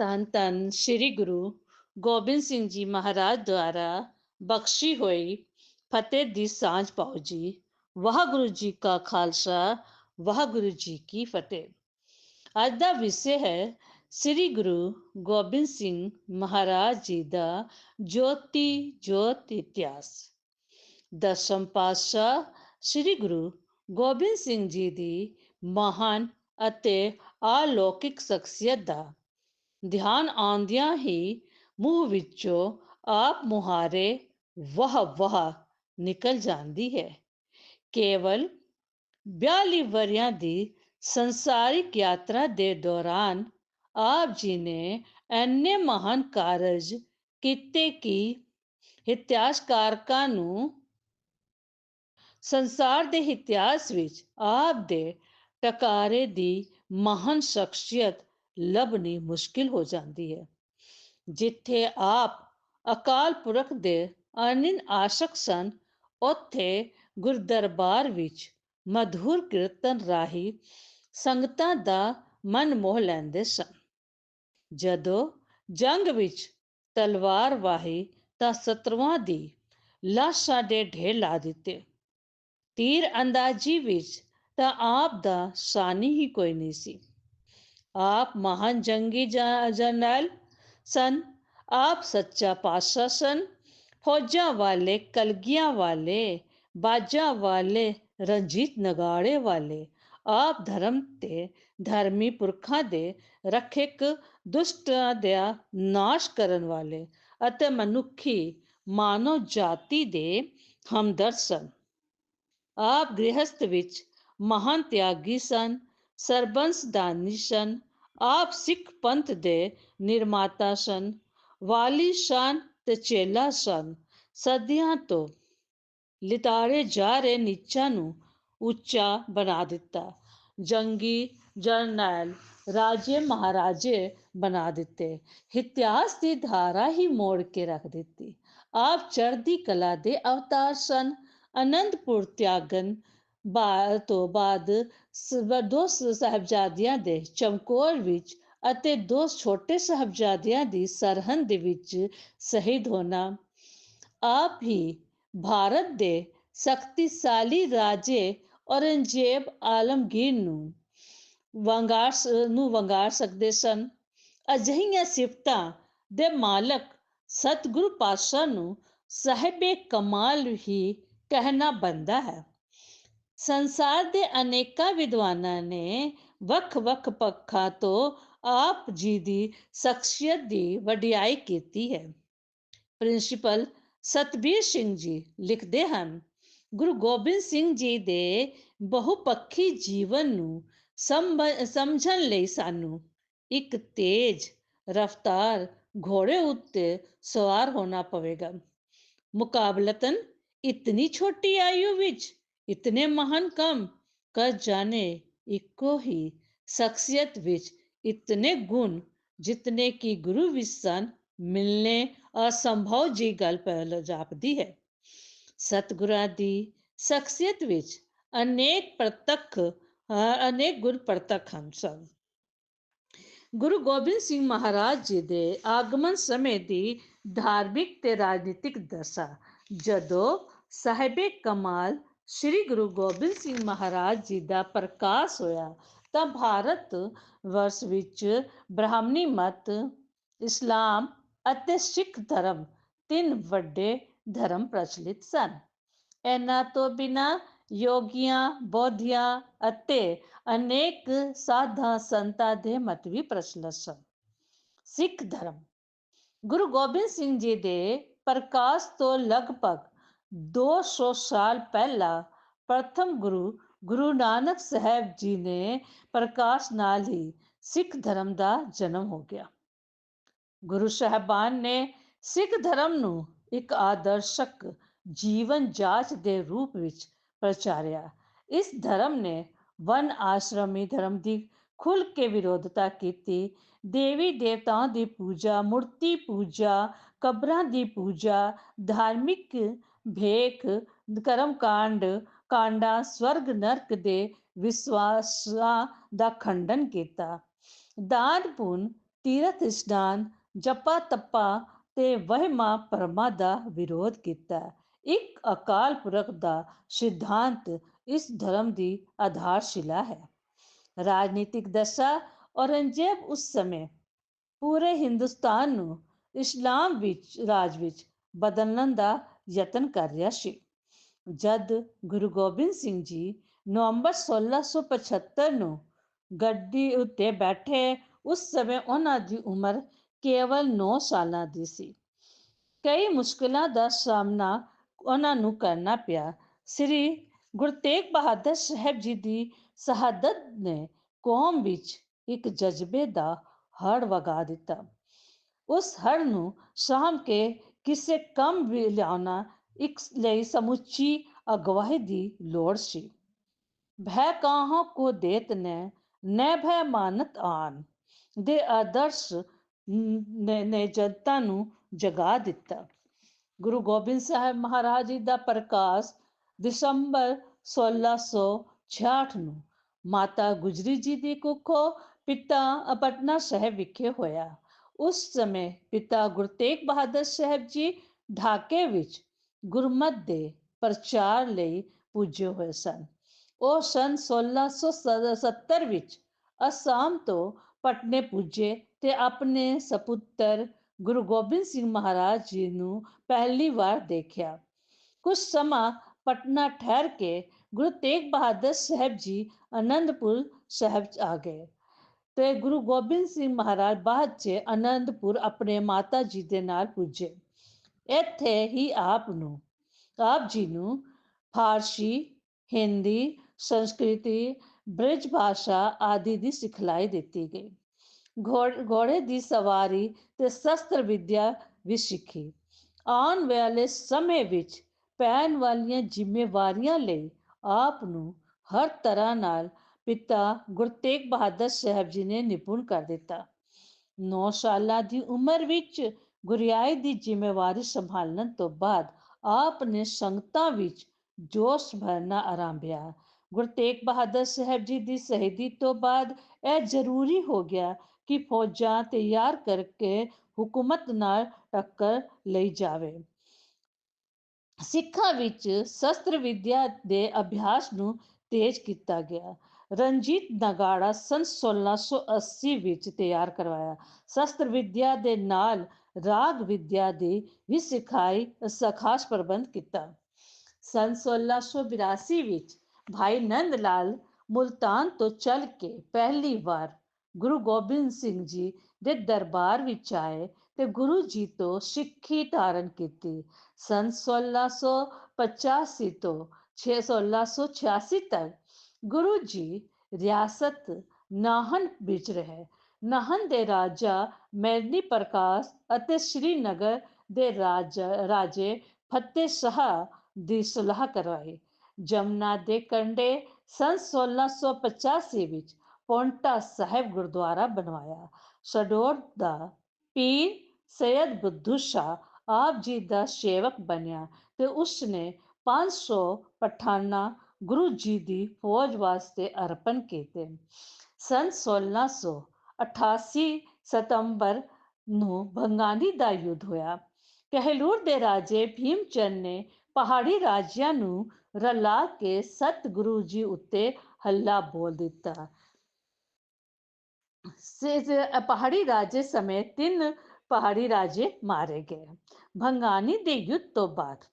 ਧੰਨ ਧੰਨ ਸ੍ਰੀ ਗੁਰੂ ਗੋਬਿੰਦ ਸਿੰਘ ਜੀ ਮਹਾਰਾਜ ਦੁਆਰਾ ਬਖਸ਼ੀ ਹੋਈ ਫਤਿਹ ਦੀ ਸਾਂਝ ਪਾਓ ਜੀ। ਵਾਹਿਗੁਰੂ ਜੀ ਕਾ ਖਾਲਸਾ, ਵਾਹਿਗੁਰੂ ਜੀ ਕੀ ਫਤਿਹ। ਅੱਜ ਦਾ ਵਿਸ਼ੇ ਹੈ ਸ੍ਰੀ ਗੁਰੂ ਗੋਬਿੰਦ ਸਿੰਘ ਮਹਾਰਾਜ ਜੀ ਦਾ ਜੋਤੀ ਜੋਤ ਇਤਿਹਾਸ। ਦਸਮ ਪਾਤਸ਼ਾਹ ਸ੍ਰੀ ਗੁਰੂ ਗੋਬਿੰਦ ਸਿੰਘ ਜੀ ਦੀ ਮਹਾਨ ਅਤੇ ਅਲੌਕਿਕ ਸ਼ਖਸੀਅਤ ਦਾ ਧਿਆਨ ਆਉਂਦਿਆਂ ਹੀ ਮੂੰਹ ਵਿੱਚੋਂ ਆਪ ਮੁਹਾਰੇ ਵਾਹ ਵਾਹ ਨਿਕਲ ਜਾਂਦੀ ਹੈ। ਕੇਵਲ 42 ਵਰਿਆਂ ਦੀ ਸੰਸਾਰਿਕ ਯਾਤਰਾ ਦੇ ਦੌਰਾਨ ਆਪ ਜੀ ਨੇ ਐਨੇ ਮਹਾਨ ਕਾਰਜ ਕੀਤੇ ਕਿ ਇਤਿਹਾਸਕਾਰਕਾਂ ਨੂੰ ਸੰਸਾਰ ਦੇ ਇਤਿਹਾਸ ਵਿੱਚ ਆਪ ਦੇ ਟਕਾਰੇ ਦੀ ਮਹਾਨ ਸ਼ਖਸੀਅਤ ਲੱਭਣੀ ਮੁਸ਼ਕਿਲ ਹੋ ਜਾਂਦੀ ਹੈ। ਜਿੱਥੇ ਆਪ ਅਕਾਲ ਪੁਰਖ ਦੇ ਅਨਿਨ ਆਸ਼ਕ ਸਨ, ਉੱਥੇ ਗੁਰਦਰਬਾਰ ਵਿੱਚ ਮਧੁਰ ਕੀਰਤਨ ਰਾਹੀਂ ਸੰਗਤਾਂ ਦਾ ਮਨ ਮੋਹ ਲੈਂਦੇ ਸਨ। ਜਦੋਂ ਜੰਗ ਵਿੱਚ ਤਲਵਾਰ ਵਾਹੀ ਤਾਂ ਸਤਰਵਾਂ ਦੀ ਲਾਸ਼ਾਂ ਦੇ ਢੇਰ ਲਾ ਦਿੱਤੇ। ਤੀਰ ਅੰਦਾਜ਼ੀ ਵਿੱਚ ਤਾਂ ਆਪ ਦਾ ਸਾਨੀ ਹੀ ਕੋਈ ਨਹੀਂ ਸੀ। ਆਪ ਮਹਾਨ ਜੰਗੀ ਜਰਨੈਲ ਸਨ, ਆਪ ਸੱਚਾ ਪਾਤਸ਼ਾਹ ਸਨ, ਫੌਜਾਂ ਵਾਲੇ, ਕਲਗੀਆਂ ਵਾਲੇ, ਬਾਜਾਂ ਵਾਲੇ, ਰਣਜੀਤ ਨਗਾੜੇ ਵਾਲੇ, ਆਪ ਧਰਮ ਤੇ ਧਰਮੀ ਪੁਰਖਾਂ ਦੇ ਰੱਖਿਕ ਦੁਸ਼ਟਾਂ ਦਾ ਨਾਸ਼ ਕਰਨ ਵਾਲੇ ਅਤੇ ਮਨੁੱਖੀ ਮਾਨਵ ਜਾਤੀ ਦੇ ਹਮਦਰਦ ਸਨ। ਆਪ ਗ੍ਰਹਸਥ ਵਿੱਚ ਮਹਾਨ ਤਿਆਗੀ ਸਨ ਸਰਬੰਸ ਦਾਨੀ ਸਨ ਆਪ ਸਿੱਖ ਪੰਥ ਦੇ ਨਿਰਮਾਤਾ ਸਨ। ਵਾਲੀ ਸਨ ਤੇ ਚੇਲਾ ਸਨ। ਸਦੀਆਂ ਤੋਂ ਲਿਤਾਰੇ ਜਾ ਰਹੇ ਨੀਚਾਂ ਨੂੰ ਉੱਚਾ ਬਣਾ ਦਿੱਤਾ। ਜੰਗੀ, ਜਰਨੈਲ, ਰਾਜੇ, ਮਹਾਰਾਜੇ ਬਣਾ ਦਿੱਤੇ। ਇਤਿਹਾਸ ਦੀ ਧਾਰਾ ਹੀ ਮੋੜ ਕੇ ਰੱਖ ਦਿੱਤੀ। ਆਪ ਚੜ੍ਹਦੀ ਕਲਾ ਦੇ ਅਵਤਾਰ ਸਨ। ਅਨੰਦਪੁਰ ਤਿਆਗਨ ਬਾਅਦ ਤੋਂ ਬਾਅਦ ਦੋ ਸਾਹਿਬਜ਼ਾਦਿਆਂ ਦੇ ਚਮਕੌਰ ਵਿੱਚ ਅਤੇ ਦੋ ਛੋਟੇ ਸਾਹਿਬਜ਼ਾਦਿਆਂ ਦੀ ਸਰਹੰਦ ਦੇ ਵਿੱਚ ਸ਼ਹੀਦ ਹੋਣਾ। ਆਪ ਹੀ ਭਾਰਤ ਦੇ ਸ਼ਕਤੀਸ਼ਾਲੀ ਰਾਜੇ ਔਰੰਗਜ਼ੇਬ ਆਲਮਗੀਰ ਨੂੰ ਵੰਗਾਰ ਨੂੰ ਵੰਗਾਰ ਸਕਦੇ ਸਨ। ਅਜਿਹੀਆਂ ਸਿਫਤਾਂ ਦੇ ਮਾਲਕ ਸਤਿਗੁਰੂ ਪਾਤਸ਼ਾਹ ਨੂੰ ਸਾਹਿਬੇ ਕਮਾਲ ਹੀ ਕਹਿਣਾ ਬੰਦਾ ਹੈ। ਸੰਸਾਰ ਦੇ ਅਨੇਕਾਂ ਵਿਦਵਾਨਾਂ ਨੇ ਵੱਖ-ਵੱਖ ਪੱਖਾਂ ਤੋਂ ਆਪ ਜੀ ਦੀ ਸ਼ਖਸੀਅਤ ਦੀ ਵਡਿਆਈ ਕੀਤੀ ਹੈ। ਪ੍ਰਿੰਸੀਪਲ ਸਤਬੀਰ ਸਿੰਘ ਜੀ ਲਿਖਦੇ ਹਨ, ਗੁਰੂ ਗੋਬਿੰਦ ਸਿੰਘ ਜੀ ਦੇ ਬਹੁਪੱਖੀ ਜੀਵਨ ਨੂੰ ਸਮਝਣ ਲਈ ਸਾਨੂੰ ਇੱਕ ਤੇਜ਼ ਰਫ਼ਤਾਰ ਘੋੜੇ ਉੱਤੇ ਸਵਾਰ ਹੋਣਾ ਪਵੇਗਾ। ਮੁਕਾਬਲਤਨ ਇਤਨੀ ਛੋਟੀ ਆਯੂ ਵਿੱਚ ਇਤਨੇ ਮਹਾਨ ਕੰਮ ਕਰ ਜਾਣੇ ਇੱਕੋ ਹੀ ਸ਼ਖਸੀਅਤ ਵਿੱਚ ਇਤਨੇ ਗੁਣ ਜਿਤਨੇ ਕਿ ਗੁਰੂ ਵਿੱਚ ਮਿਲਨੇ ਅਸੰਭਵ ਜੀ ਗੱਲ ਪਹਿਲ ਜਾਪਦੀ ਹੈ ਸਤਗੁਰਾਂ ਦੀ ਸ਼ਖਸੀਅਤ ਵਿੱਚ ਅਨੇਕ ਪ੍ਰਤੱਖ ਅਨੇਕ ਗੁਰ ਪ੍ਰਤੱਖ ਹਨ ਸਨ ਗੁਰੂ ਗੋਬਿੰਦ ਸਿੰਘ ਮਹਾਰਾਜ ਜੀ ਦੇ ਆਗਮਨ ਸਮੇਂ ਦੀ ਧਾਰਮਿਕ ਤੇ ਰਾਜਨੀਤਿਕ ਦਸ਼ਾ ਜਦੋਂ ਸਾਹਿਬੇ ਕਮਾਲ ਸ੍ਰੀ ਗੁਰੂ ਗੋਬਿੰਦ ਸਿੰਘ ਮਹਾਰਾਜ ਜੀ ਦਾ ਪ੍ਰਕਾਸ਼ ਹੋਇਆ ਤਾਂ ਭਾਰਤ ਵਰਸ ਵਿੱਚ ਬ੍ਰਾਹਮਣੀ ਮਤ, ਇਸਲਾਮ ਅਤੇ ਸਿੱਖ ਧਰਮ ਤਿੰਨ ਵੱਡੇ ਧਰਮ ਪ੍ਰਚਲਿਤ ਸਨ। ਇਹਨਾਂ ਤੋਂ ਬਿਨਾ ਯੋਗੀਆਂ, ਬੋਧੀਆਂ ਅਤੇ ਅਨੇਕ ਸਾਧਾ ਸੰਤਾਂ ਦੇ ਮਤ ਵੀ ਪ੍ਰਚਲਿਤ ਸਨ। ਸਿੱਖ ਧਰਮ, ਗੁਰੂ ਗੋਬਿੰਦ ਸਿੰਘ ਜੀ ਦੇ ਪ੍ਰਕਾਸ਼ ਤੋਂ ਲਗਭਗ 200 ਸਾਲ ਪਹਿਲਾਂ ਪ੍ਰਥਮ ਗੁਰੂ ਗੁਰੂ ਨਾਨਕ ਸਾਹਿਬ ਜੀ ਨੇ ਪ੍ਰਕਾਸ਼ ਨਾਲ ਹੀ ਸਿੱਖ ਧਰਮ ਦਾ ਜਨਮ ਹੋ ਗਿਆ। ਗੁਰੂ ਸਾਹਿਬਾਨ ਨੇ ਸਿੱਖ ਧਰਮ ਨੂੰ ਇੱਕ ਆਦਰਸ਼ਕ ਜੀਵਨ ਜਾਂਚ ਦੇ ਰੂਪ ਵਿੱਚ ਪ੍ਰਚਾਰਿਆ। ਇਸ ਧਰਮ ਨੇ ਵਨ ਆਸ਼ਰਮੀ ਧਰਮ ਦੀ ਖੁੱਲ ਕੇ ਵਿਰੋਧਤਾ ਕੀਤੀ। ਦੇਵੀ ਦੇਵਤਾਂ ਦੀ ਪੂਜਾ, ਮੂਰਤੀ ਪੂਜਾ, ਕਬਰਾਂ ਦੀ ਪੂਜਾ, ਧਾਰਮਿਕ ਭੇਖ, ਕਰਮ ਕਾਂਡ, ਕਾਂਡਾ, ਸਵਰਗ ਨਰਕ ਦੇ ਵਿਸ਼ਵਾਸਾਂ ਦਾ ਖੰਡਨ ਕੀਤਾ। ਦਾਨ ਪੁੰਨ, ਤੀਰਥ ਇਸ਼ਨਾਨ, ਜਪਾ ਤਪਾ ਤੇ ਵਹਿਮਾਂ ਭਰਮਾਂ ਦਾ ਵਿਰੋਧ ਕੀਤਾ। ਇੱਕ ਅਕਾਲ ਪੁਰਖ ਦਾ ਸਿਧਾਂਤ ਇਸ ਧਰਮ ਦੀ ਆਧਾਰਸ਼ਿਲਾ ਹੈ। ਰਾਜਨੀਤਿਕ ਦਸ਼ਾ ਔਰੰਗਜ਼ੇਬ ਉਸ ਸਮੇਂ ਪੂਰੇ ਹਿੰਦੁਸਤਾਨ ਨੂੰ ਇਸਲਾਮ ਵਿੱਚ, ਰਾਜ ਵਿੱਚ ਬਦਲਣ ਦਾ ਯਤਨ ਕਰ ਰਿਹਾ ਸੀ। ਜਦ ਗੁਰੂ ਗੋਬਿੰਦ ਸਿੰਘ ਜੀ ਨਵੰਬਰ 1675 ਨੂੰ ਗੱਡੀ ਉੱਤੇ ਬੈਠੇ, ਉਸ ਸਮੇਂ ਉਹਨਾਂ ਦੀ ਉਮਰ ਕੇਵਲ 9 ਸਾਲਾਂ ਦੀ ਸੀ। ਕਈ ਮੁਸ਼ਕਲਾਂ ਦਾ ਸਾਹਮਣਾ ਉਹਨਾਂ ਨੂੰ ਕਰਨਾ ਪਿਆ। ਸ੍ਰੀ ਗੁਰੂ ਤੇਗ ਬਹਾਦਰ ਸਾਹਿਬ ਜੀ ਦੀ ਸ਼ਹਾਦਤ ਨੇ ਕੌਮ ਵਿੱਚ ਇੱਕ ਜਜ਼ਬੇ ਦਾ ਹੜ ਵਗਾ ਦਿੱਤਾ। ਉਸ ਹੜ ਨੂੰ ਸਾਂਭ ਕੇ ਕਿਸੇ ਕੰਮ ਵੀ ਲਿਆਉਣਾ ਇੱਕ ਲਈ ਸਮੁੱਚੀ ਅਗਵਾਈ ਦੀ ਲੋੜ ਸੀ। ਭੈ ਕਾਹਾਂ ਕੋ ਦੇਤ ਨੇ, ਨੈ ਭੈ ਮਾਨਤ ਆਨ। ਦੇ ਆਦਰਸ਼ ਨੇ ਨੇ ਜਨਤਾ ਨੂੰ ਜਗਾ ਦਿੱਤਾ। ਗੁਰੂ ਗੋਬਿੰਦ ਸਾਹਿਬ ਮਹਾਰਾਜ ਜੀ ਦਾ ਪ੍ਰਕਾਸ਼ ਦਸੰਬਰ 1666 ਨੂੰ ਮਾਤਾ ਗੁਜਰੀ ਜੀ ਦੀ ਕੁੱਖੋਂ ਪਿਤਾ ਪਟਨਾ ਸਾਹਿਬ ਵਿਖੇ ਹੋਇਆ। ਉਸ ਸਮੇਂ ਪਿਤਾ ਗੁਰੂ ਤੇਗ ਬਹਾਦਰ ਸਾਹਿਬ ਜੀ ਢਾਕੇ ਵਿੱਚ ਗੁਰਮਤ ਦੇ ਪ੍ਰਚਾਰ ਲਈ ਪੁੱਜੇ ਹੋਏ ਸਨ ਉਹ ਸਨ 1670 ਵਿੱਚ ਅਸਾਮ ਤੋਂ ਪਟਨੇ ਪੁੱਜੇ ਤੇ ਆਪਣੇ ਸਪੁੱਤਰ ਗੁਰੂ ਗੋਬਿੰਦ ਸਿੰਘ ਮਹਾਰਾਜ ਜੀ ਨੂੰ ਪਹਿਲੀ ਵਾਰ ਦੇਖਿਆ ਕੁਝ ਸਮਾਂ ਪਟਨਾ ਠਹਿਰ ਕੇ ਗੁਰੂ ਤੇਗ ਬਹਾਦਰ ਸਾਹਿਬ ਜੀ ਅਨੰਦਪੁਰ ਸਾਹਿਬ ਆ ਗਏ ਤੇ ਗੁਰੂ ਗੋਬਿੰਦ ਸਿੰਘ ਮਹਾਰਾਜ ਬਾਅਦ 'ਚ ਅਨੰਦਪੁਰ ਆਪਣੇ ਮਾਤਾ ਜੀ ਦੇ ਨਾਲ ਪੁੱਜੇ। ਇੱਥੇ ਹੀ ਆਪ ਨੂੰ, ਆਪ ਜੀ ਨੂੰ ਫਾਰਸੀ, ਹਿੰਦੀ, ਸੰਸਕ੍ਰਿਤੀ, ਬ੍ਰਿਜ ਭਾਸ਼ਾ ਆਦਿ ਦੀ ਸਿਖਲਾਈ ਦਿੱਤੀ ਗਈ। ਘੋੜੇ ਦੀ ਸਵਾਰੀ ਤੇ ਸ਼ਸਤਰ ਵਿਦਿਆ ਵੀ ਸਿੱਖੀ। ਆਉਣ ਵਾਲੇ ਸਮੇਂ ਵਿੱਚ ਪੈਣ ਵਾਲੀਆਂ ਜ਼ਿੰਮੇਵਾਰੀਆਂ ਲਈ ਆਪ ਨੂੰ ਹਰ ਤਰ੍ਹਾਂ ਨਾਲ ਪਿਤਾ ਗੁਰਤੇਗ ਬਹਾਦਰ ਸਾਹਿਬ ਜੀ ਨੇ ਨਿਪੁੰਨ ਕਰ ਦਿੱਤਾ। 9 ਸਾਲਾਂ ਦੀ ਉਮਰ ਵਿੱਚ ਗੁਰਿਆਈ ਦੀ ਜ਼ਿੰਮੇਵਾਰੀ ਸੰਭਾਲਣ ਤੋਂ ਬਾਅਦ ਆਪ ਨੇ ਸੰਗਤਾਂ ਵਿੱਚ ਜੋਸ਼ ਭਰਨਾ ਆਰੰਭਿਆ। ਗੁਰਤੇਗ ਬਹਾਦਰ ਸਾਹਿਬ ਜੀ ਦੀ ਸ਼ਹੀਦੀ ਤੋਂ ਬਾਅਦ ਇਹ ਜ਼ਰੂਰੀ ਹੋ ਗਿਆ ਕਿ ਫੌਜਾਂ ਤਿਆਰ ਕਰਕੇ ਹੁਕੂਮਤ ਨਾਲ ਟੱਕਰ ਲਈ ਜਾਵੇ। ਸਿੱਖਾਂ ਵਿੱਚ ਸ਼ਸਤਰ ਵਿਦਿਆ ਦੇ ਅਭਿਆਸ ਨੂੰ ਤੇਜ਼ ਕੀਤਾ ਗਿਆ। ਰਣਜੀਤ ਨਗਾੜਾ ਸਨ 1680 ਵਿੱਚ ਤਿਆਰ ਕਰਵਾਇਆ। ਸ਼ਸਤਰ ਵਿਦਿਆ ਦੇ ਨਾਲ ਰਾਗ ਵਿਦਿਆ ਦੀ ਵੀ ਸਿਖਾਈ ਖਾਸ ਪ੍ਰਬੰਧ ਕੀਤਾ। ਸਨ 1682 ਵਿੱਚ ਭਾਈ ਨੰਦ ਲਾਲ ਮੁਲਤਾਨ ਤੋਂ ਚੱਲ ਕੇ ਪਹਿਲੀ ਵਾਰ ਗੁਰੂ ਗੋਬਿੰਦ ਸਿੰਘ ਜੀ ਦੇ ਦਰਬਾਰ ਵਿੱਚ ਆਏ ਤੇ ਗੁਰੂ ਜੀ ਤੋਂ ਸਿੱਖੀ ਧਾਰਨ ਕੀਤੀ। ਸਨ 1685 ਤੋਂ 1686 ਤੱਕ ਗੁਰੂ ਜੀ ਰਿਆਸਤ ਨਾਹਨ ਵਿੱਚ ਰਹੇ। ਨਾਹਨ ਦੇ ਰਾਜਾ ਮੈਰਨੀ ਪ੍ਰਕਾਸ਼ ਅਤੇ ਸ੍ਰੀਨਗਰ ਦੇ ਰਾਜਾ, ਰਾਜੇ ਫਤਿਹ ਸ਼ਾਹ ਦੀ ਸਲਾਹ ਕਰਵਾਈ ਜਮਨਾ ਦੇ ਕੰਢੇ ਸਨ 1685 ਵਿੱਚ ਪੌਂਟਾ ਸਾਹਿਬ ਗੁਰਦੁਆਰਾ ਬਣਵਾਇਆ। ਸਡੋਰ ਦਾ ਪੀਰ ਸੈਦ ਬੁੱਧੂ ਸ਼ਾਹ ਆਪ ਜੀ ਦਾ ਸੇਵਕ ਬਣਿਆ ਤੇ ਉਸ ਨੇ 500 ਪਠਾਨਾ ਗੁਰੂ ਜੀ ਦੀ ਫੌਜ ਵਾਸਤੇ ਅਰਪਣ ਕੀਤੇ। ਸਨ 1688 ਸਤੰਬਰ ਨੂੰ ਬੰਗਾਲੀ ਦਾ ਯੁੱਧ ਹੋਇਆ। ਕਹਿਲੂਰ ਦੇ ਰਾਜੇ ਭੀਮਚੰਦ ਨੇ ਪਹਾੜੀ ਰਾਜਿਆਂ ਨੂੰ ਰਲਾ ਕੇ ਸਤਿਗੁਰੂ ਜੀ ਉੱਤੇ ਹੱਲਾ ਬੋਲ ਦਿੱਤਾ। ਪਹਾੜੀ ਰਾਜੇ ਸਮੇਤ ਤਿੰਨ ਪਹਾੜੀ ਰਾਜੇ ਮਾਰੇ ਗਏ। ਭੰਗਾਨੀ ਦੇ ਯੁੱਧ ਤੋਂ ਬਾਅਦ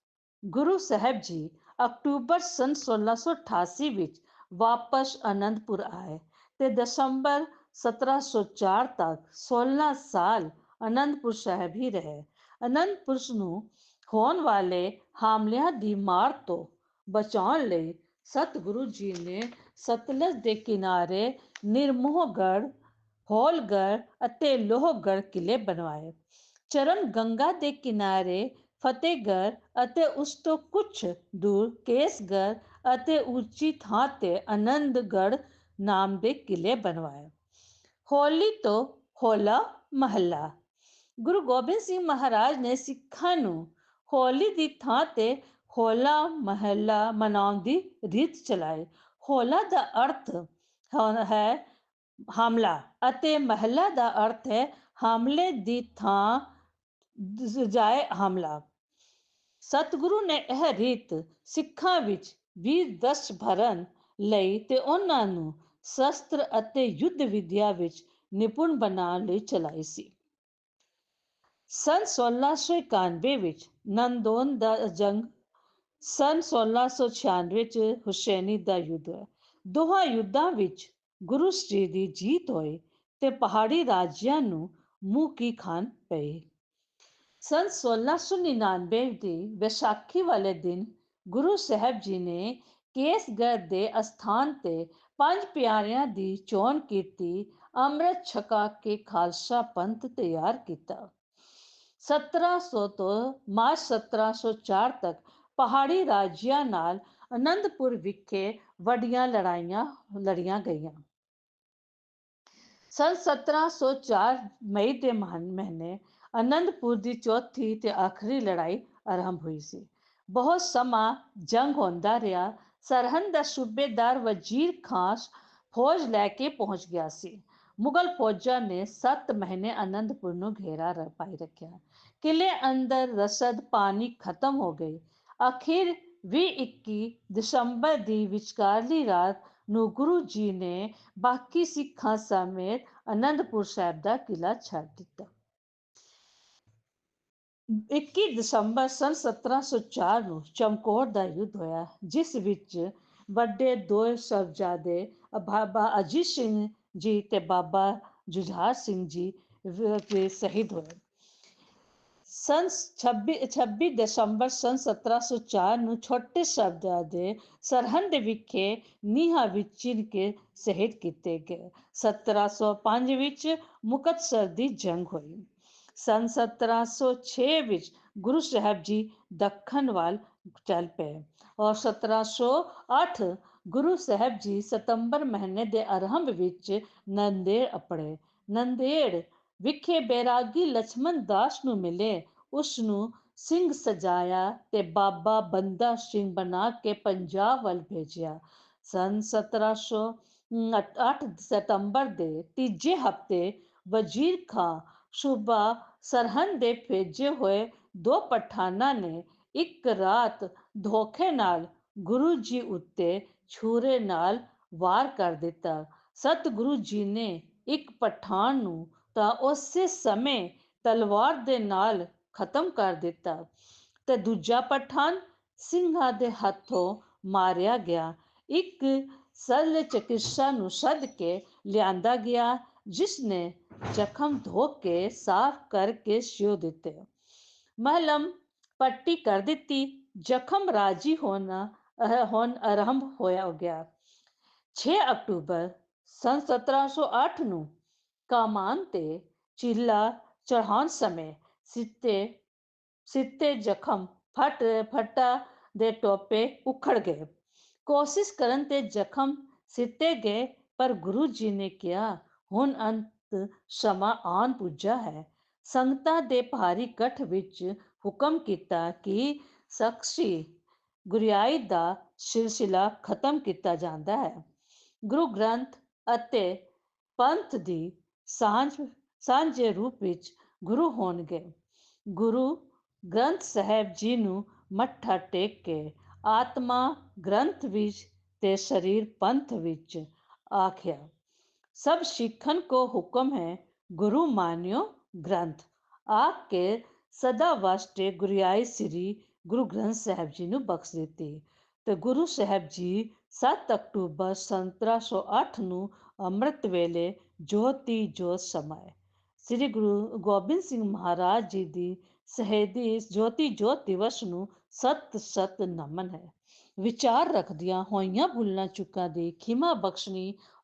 ਗੁਰੂ ਸਾਹਿਬ ਜੀ ਅਕਤੂਬਰ ਸਨ 1688 ਵਿੱਚ ਵਾਪਸ ਅਨੰਦਪੁਰ ਆਏ ਤੇ ਦਸੰਬਰ 1704 ਤੱਕ 16 ਸਾਲ ਅਨੰਦਪੁਰ ਸਾਹਿਬ ਹੀ ਰਹੇ। ਅਨੰਦਪੁਰ ਨੂੰ ਹੋਣ ਵਾਲੇ ਹਮਲਿਆਂ ਦੀ ਮਾਰ ਤੋਂ ਬਚਾਉਣ ਲਈ ਸਤਿਗੁਰੂ ਜੀ ਨੇ ਸਤਲਜ ਦੇ ਕਿਨਾਰੇ ਨਿਰਮੋਹਗੜ ਹੋਲਗੜ ਅਤੇ ਲੋਹਗੜ ਕਿਲੇ ਬਣਵਾਏ। ਚਰਨ ਗੰਗਾ ਦੇ ਕਿਨਾਰੇ ਫਤਿਹਗੜ੍ਹ ਅਤੇ ਉਸ ਤੋਂ ਕੁਝ ਦੂਰ ਕੇਸਗੜ੍ਹ ਅਤੇ ਉੱਚੀ ਥਾਂ ਤੇ ਆਨੰਦਗੜ੍ਹ ਨਾਮ ਦੇ ਕਿਲੇ ਬਣਵਾਏ। ਹੋਲੀ ਤੋਂ ਹੋਲਾ ਮਹੱਲਾ। ਗੁਰੂ ਗੋਬਿੰਦ ਸਿੰਘ ਮਹਾਰਾਜ ਨੇ ਸਿੱਖਾਂ ਨੂੰ ਹੋਲੀ ਦੀ ਥਾਂ ਤੇ ਹੋਲਾ ਮਹੱਲਾ ਮਨਾਉਣ ਦੀ ਰੀਤ ਚਲਾਈ। ਹੋਲਾ ਦਾ ਅਰਥ ਹੈ ਹਮਲਾ ਅਤੇ ਮਹੱਲਾ ਦਾ ਅਰਥ ਹੈ ਹਮਲੇ ਦੀ ਥਾਂ ਜਾਏ ਹਮਲਾ। ਸਤਿਗੁਰੂ ਨੇ ਇਹ ਰੀਤ ਸਿੱਖਾਂ ਵਿੱਚ ਵੀਰ ਦਸ ਭਰਨ ਲਈ ਤੇ ਉਹਨਾਂ ਨੂੰ ਸ਼ਸਤਰ ਅਤੇ ਯੁੱਧ ਵਿਦਿਆ ਵਿੱਚ ਨਿਪੁੰਨ ਬਣਾਉਣ ਲਈ ਚਲਾਈ ਸੀ। ਸਨ 1691 ਵਿੱਚ ਨੰਦੋਨ ਦਾ ਜੰਗ, ਸਨ 1696 ਵਿੱਚ ਹੁਸੈਨੀ ਦਾ ਯੁੱਧ ਹੋਇਆ ਦੋਹਾਂ ਯੁੱਧਾਂ ਵਿੱਚ ਗੁਰੂ ਸ੍ਰੀ ਦੀ ਜੀਤ ਹੋਈ ਤੇ ਪਹਾੜੀ ਰਾਜਿਆਂ ਨੂੰ ਮੂੰਹ ਕੀ ਖਾਨ ਪਈ ਸਨ 1699 ਦੀ ਵਿਸਾਖੀ ਵਾਲੇ ਦਿਨ ਗੁਰੂ ਸਾਹਿਬ ਜੀ ਨੇ ਕੇਸਗੜ੍ਹ ਦੇ ਅਸਥਾਨ ਤੇ ਪੰਜ ਪਿਆਰਿਆਂ ਦੀ ਚੋਣ ਕੀਤੀ, ਅੰਮ੍ਰਿਤ ਛਕਾ ਕੇ ਖਾਲਸਾ ਪੰਥ ਤਿਆਰ ਕੀਤਾ। 1700 ਤੋਂ ਮਾਰਚ 1704 ਤੱਕ ਪਹਾੜੀ ਰਾਜਿਆਂ ਨਾਲ ਅਨੰਦਪੁਰ ਵਿਖੇ ਵੱਡੀਆਂ ਲੜਾਈਆਂ ਲੜੀਆਂ ਗਈਆਂ। ਸਨ 1704 ਮਈ ਦੇ ਮਹੀਨੇ ਅਨੰਦਪੁਰ ਦੀ ਚੌਥੀ ਤੇ ਆਖਰੀ ਲੜਾਈ ਆਰੰਭ ਹੋਈ ਸੀ। ਬਹੁਤ ਸਮਾਂ ਜੰਗ ਹੁੰਦਾ ਰਿਹਾ। ਸਰਹੰਦ ਦਾ ਸੂਬੇਦਾਰ ਵਜ਼ੀਰ ਖਾਨ ਫੌਜ ਲੈ ਕੇ ਪਹੁੰਚ ਗਿਆ ਸੀ। ਮੁਗਲ ਫੌਜਾਂ ਨੇ 7 ਮਹੀਨੇ ਅਨੰਦਪੁਰ ਨੂੰ ਘੇਰਾ ਪਾਈ ਰੱਖਿਆ। ਕਿਲੇ ਅੰਦਰ ਰਸਦ ਪਾਣੀ ਖਤਮ ਹੋ ਗਈ ਆਖਿਰ ਵੀ 21 ਦਸੰਬਰ ਦੀ ਵਿਚਕਾਰਲੀ ਰਾਤ ਨੂੰ ਗੁਰੂ ਜੀ ਨੇ ਬਾਕੀ ਸਿੱਖਾਂ ਸਮੇਤ ਅਨੰਦਪੁਰ ਸਾਹਿਬ ਦਾ ਕਿਲਾ ਛੱਡ ਦਿੱਤਾ। 21 ਦਸੰਬਰ ਸਨ 1704 ਨੂੰ ਚਮਕੌਰ ਦਾ ਯੁੱਧ ਹੋਇਆ, ਜਿਸ ਵਿੱਚ ਵੱਡੇ ਦੋ ਸਰਜਾਦੇ ਬਾਬਾ ਅਜੀਤ ਸਿੰਘ ਜੀ ਤੇ ਬਾਬਾ ਜੁਝਾਰ ਸਿੰਘ ਜੀ ਸ਼ਹੀਦ ਹੋਏ। ਸਨ 26 26 ਦਸੰਬਰ ਸਨ 1704 ਨੂੰ ਛੋਟੇ ਦੇ ਸਰਹੰਦ ਵਿਖੇ ਨੀਹਾਂ ਵਿੱਚ ਚਿਰ ਕੇ ਸ਼ਹੀਦ ਕੀਤੇ ਗਏ। 1705 ਵਿੱਚ ਮੁਕਤਸਰ ਦੀ ਜੰਗ ਹੋਈ। ਸਨ 1706 ਵਿੱਚ ਗੁਰੂ ਸਾਹਿਬ ਜੀ ਦੱਖਣ ਵੱਲ ਚੱਲ ਪਏ ਔਰ 1708 ਗੁਰੂ ਸਾਹਿਬ ਜੀ ਸਤੰਬਰ ਮਹੀਨੇ ਦੇ ਆਰੰਭ ਵਿੱਚ ਨੰਦੇੜ ਅਪੜੇ। ਨੰਦੇੜ ਵਿਖੇ ਬੈਰਾਗੀ ਲਛਮਣ ਦਾਸ ਨੂੰ ਮਿਲੇ। ਉਸ ਨੂੰ ਸਿੰਘ ਸਜਾਇਆ ਤੇ ਬਾਬਾ ਬੰਦਾ ਸਿੰਘ ਬਣਾ ਕੇ ਪੰਜਾਬ ਵੱਲ ਭੇਜਿਆ। ਸਨ 1708 ਸਤੰਬਰ ਦੇ ਤੀਜੇ ਹਫ਼ਤੇ ਵਜ਼ੀਰ ਖਾਨ ਸੂਬਾ ਸਰਹੰਦ ਦੇ ਭੇਜੇ ਹੋਏ ਦੋ ਪਠਾਨਾਂ ਨੇ ਇੱਕ ਰਾਤ ਧੋਖੇ ਨਾਲ ਗੁਰੂ ਜੀ ਉੱਤੇ ਛੁਰੇ ਨਾਲ ਵਾਰ ਕਰ ਦਿੱਤਾ। ਸਤਿਗੁਰੂ ਜੀ ਨੇ ਇੱਕ ਪਠਾਨ ਨੂੰ ਤਾਂ ਉਸੇ ਸਮੇਂ ਤਲਵਾਰ ਦੇ ਨਾਲ ਖਤਮ ਕਰ ਦਿੱਤਾ ਤੇ ਦੂਜਾ ਪਠਾਨ ਸਿੰਘਾਂ ਦੇ ਹੱਥੋਂ ਮਾਰਿਆ ਗਿਆ। ਇੱਕ ਸਰਲ ਚਿਕਿਤਸਾ ਨੂੰ ਸੱਦ ਕੇ ਲਿਆਂਦਾ ਗਿਆ। ਜਿਸ ਨੇ ਜ਼ਖਮ ਧੋ ਕੇ ਸਾਫ਼ ਕਰਕੇ ਸਿਓ ਦਿੱਤੇ ਮਹਲਮ ਪੱਟੀ ਕਰ ਦਿੱਤੀ ਜ਼ਖਮ ਰਾਜੀ ਹੋਣਾ ਹੁਣ ਆਰੰਭ ਹੋਇਆ ਗਿਆ 6 ਅਕਤੂਬਰ ਸਨ 1708 ਨੂੰ ਕਾਮਾਨ ਤੇ ਚਿੱਲਾ ਚੜਾਉਣ ਸਮੇਂ ਸਿੱਤੇ ਸਿੱਤੇ ਜ਼ਖਮ ਫਟ ਫਟਾ ਦੇ ਟੋਪੇ ਉਖੜ ਗਏ ਕੋਸ਼ਿਸ਼ ਕਰਨ ਤੇ ਜ਼ਖਮ ਸਿੱਤੇ ਗਏ ਪਰ ਗੁਰੂ ਜੀ ਨੇ ਕਿਹਾ ਹੁਣ ਅੰਤ ਸਮਾਂ ਆਨ ਪੁੱਜਾ ਹੈ। ਸੰਗਤਾਂ ਦੇ ਭਾਰੀ ਇਕੱਠ ਵਿੱਚ ਹੁਕਮ ਕੀਤਾ ਕਿ ਸਖਸ਼ੀ ਗੁਰਿਆਈ ਦਾ ਸਿਲਸਿਲਾ ਖਤਮ ਕੀਤਾ ਜਾਂਦਾ ਹੈ। ਗੁਰੂ ਗ੍ਰੰਥ ਅਤੇ ਪੰਥ ਦੀ ਸਾਂਝ, ਸਾਂਝੇ ਰੂਪ ਵਿੱਚ ਗੁਰੂ ਹੋਣਗੇ। ਗੁਰੂ ਗ੍ਰੰਥ ਸਾਹਿਬ ਜੀ ਨੂੰ ਮੱਠਾ ਟੇਕ ਕੇ ਆਤਮਾ ਗ੍ਰੰਥ ਵਿੱਚ ਤੇ ਸਰੀਰ ਪੰਥ ਵਿੱਚ ਆਖਿਆ। ਸਭ ਸਿੱਖਨ ਕੋ ਹੁਕਮ ਹੈ ਗੁਰੂ ਮਾਨਿਓ ਗ੍ਰੰਥ ਆਖ ਕੇ ਸਦਾ ਵਾਸਤੇ ਗੁਰਿਆਈ ਸ੍ਰੀ ਗੁਰੂ ਗ੍ਰੰਥ ਸਾਹਿਬ ਜੀ ਨੂੰ ਬਖਸ਼ ਦਿੱਤੀ ਤੇ ਗੁਰੂ ਸਾਹਿਬ ਜੀ 7 ਅਕਤੂਬਰ 1708 ਨੂੰ ਅੰਮ੍ਰਿਤ ਵੇਲੇ ਜੋਤੀ ਜੋਤ ਸਮਾਏ ਸ੍ਰੀ ਗੁਰੂ ਗੋਬਿੰਦ ਸਿੰਘ ਮਹਾਰਾਜ ਜੀ ਦੀ ਸਹਿਦੀ ਜੋਤੀ ਜੋਤ ਦਿਵਸ ਨੂੰ ਸਤ ਸਤ ਨਮਨ ਹੈ ਵਿਚਾਰ ਰੱਖਦਿਆਂ ਹੋਈਆਂ ਭੁੱਲਾਂ ਚੁੱਕਾਂ ਦੀ ਖਿਮਾ ਬਖਸ਼ਣੀ